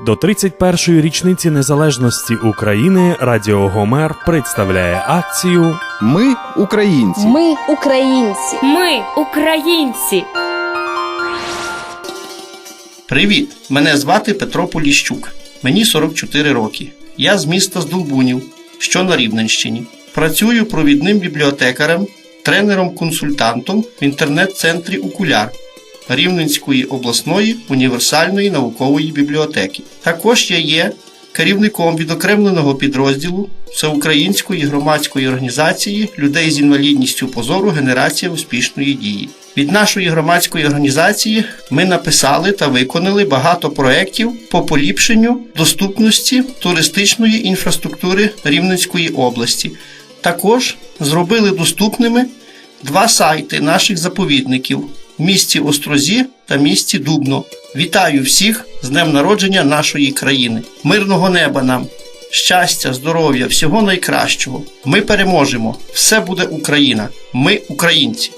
До 31-ї річниці незалежності України Радіо Гомер представляє акцію Ми українці. Ми українці. Ми українці. Привіт! Мене звати Петро Поліщук. Мені 44 роки. Я з міста Здолбунів, що на Рівненщині. Працюю провідним бібліотекарем, тренером-консультантом в інтернет-центрі Укуляр Рівненської обласної універсальної наукової бібліотеки. Також я є керівником відокремленого підрозділу Всеукраїнської громадської організації людей з інвалідністю позору Генерація успішної дії. Від нашої громадської організації ми написали та виконали багато проєктів по поліпшенню доступності туристичної інфраструктури Рівненської області. Також зробили доступними два сайти наших заповідників в місті Острозі та місті Дубно. Вітаю всіх з днем народження нашої країни, мирного неба нам, щастя, здоров'я, всього найкращого. Ми переможемо! Все буде Україна! Ми українці!